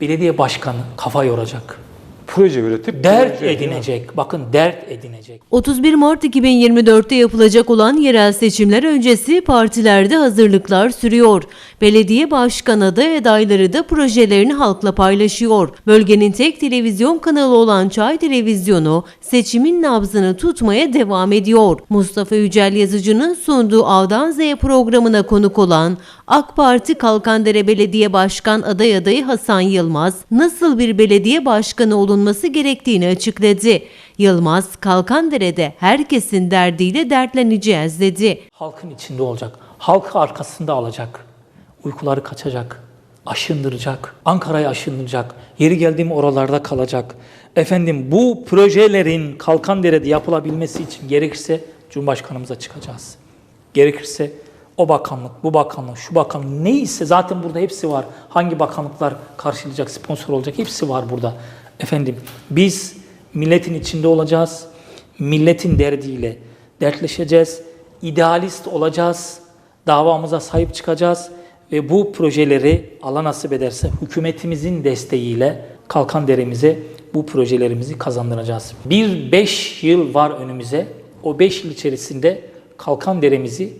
belediye başkanı kafa yoracak. Proje üretip Dert proje- edinecek. Bakın dert edinecek. 31 Mart 2024'te yapılacak olan yerel seçimler öncesi partilerde hazırlıklar sürüyor. Belediye başkan aday adayları da projelerini halkla paylaşıyor. Bölgenin tek televizyon kanalı olan Çay Televizyonu seçimin nabzını tutmaya devam ediyor. Mustafa Yücel Yazıcı'nın sunduğu A'dan Z'ye programına konuk olan AK Parti Kalkandere Belediye Başkan aday adayı Hasan Yılmaz nasıl bir belediye başkanı olunması gerektiğini açıkladı. Yılmaz, Kalkandere'de herkesin derdiyle dertleneceğiz dedi. Halkın içinde olacak. Halkı arkasında alacak. Uykuları kaçacak. Aşındıracak. Ankara'yı aşındıracak. Yeri geldiğim oralarda kalacak. Efendim bu projelerin Kalkandere'de yapılabilmesi için gerekirse Cumhurbaşkanımıza çıkacağız. Gerekirse o bakanlık, bu bakanlık, şu bakanlık neyse zaten burada hepsi var. Hangi bakanlıklar karşılayacak, sponsor olacak hepsi var burada. Efendim biz milletin içinde olacağız. Milletin derdiyle dertleşeceğiz. idealist olacağız. Davamıza sahip çıkacağız ve bu projeleri Allah nasip ederse hükümetimizin desteğiyle Kalkan Deremize bu projelerimizi kazandıracağız. Bir beş yıl var önümüze. O beş yıl içerisinde Kalkan Deremizi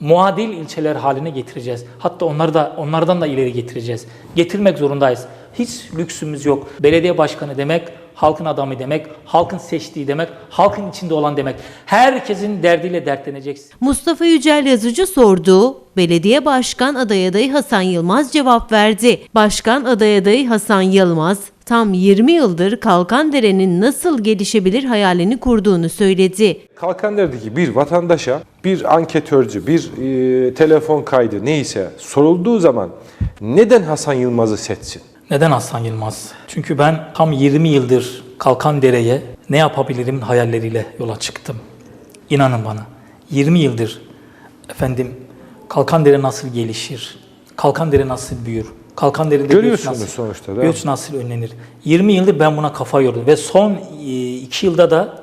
muadil ilçeler haline getireceğiz. Hatta onları da onlardan da ileri getireceğiz. Getirmek zorundayız. Hiç lüksümüz yok. Belediye başkanı demek, halkın adamı demek, halkın seçtiği demek, halkın içinde olan demek. Herkesin derdiyle dertleneceksin. Mustafa Yücel Yazıcı sordu. Belediye Başkan aday adayı Hasan Yılmaz cevap verdi. Başkan aday adayı Hasan Yılmaz tam 20 yıldır Kalkandere'nin nasıl gelişebilir hayalini kurduğunu söyledi. Kalkandere'deki bir vatandaşa bir anketörcü, bir e, telefon kaydı neyse sorulduğu zaman neden Hasan Yılmaz'ı seçsin? Neden Hasan Yılmaz? Çünkü ben tam 20 yıldır Kalkandere'ye ne yapabilirim hayalleriyle yola çıktım. İnanın bana. 20 yıldır efendim Kalkandere nasıl gelişir? Kalkandere nasıl büyür? Kalkandere'de göç Görüyorsunuz nasıl, sonuçta, değil göç nasıl önlenir? 20 yıldır ben buna kafa yordum ve son 2 yılda da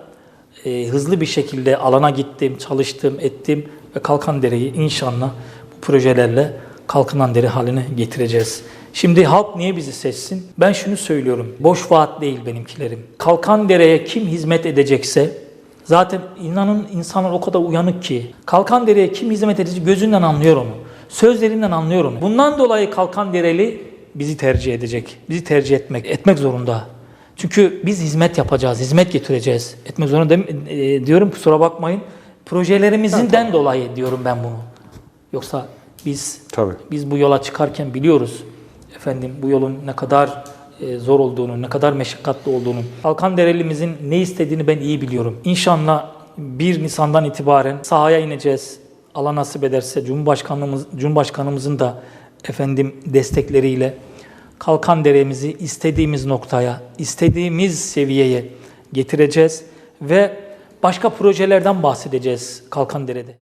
e, hızlı bir şekilde alana gittim, çalıştım, ettim ve Kalkandere'yi inşallah bu projelerle Kalkınan Dere haline getireceğiz. Şimdi halk niye bizi seçsin? Ben şunu söylüyorum. Boş vaat değil benimkilerim. Kalkandere'ye kim hizmet edecekse zaten inanın insanlar o kadar uyanık ki Kalkandere'ye kim hizmet edecek gözünden anlıyor onu. Sözlerinden anlıyor onu. Bundan dolayı Kalkandereli bizi tercih edecek. Bizi tercih etmek etmek zorunda. Çünkü biz hizmet yapacağız, hizmet getireceğiz. Etmek zorunda e, diyorum kusura bakmayın. Projelerimizden dolayı diyorum ben bunu. Yoksa biz Tabii. biz bu yola çıkarken biliyoruz efendim bu yolun ne kadar e, zor olduğunu, ne kadar meşakkatli olduğunu. Halkan Derelimizin ne istediğini ben iyi biliyorum. İnşallah 1 Nisan'dan itibaren sahaya ineceğiz. Allah nasip ederse Cumhurbaşkanımız Cumhurbaşkanımızın da efendim destekleriyle Kalkan Deremizi istediğimiz noktaya, istediğimiz seviyeye getireceğiz ve başka projelerden bahsedeceğiz Kalkan Dere'de.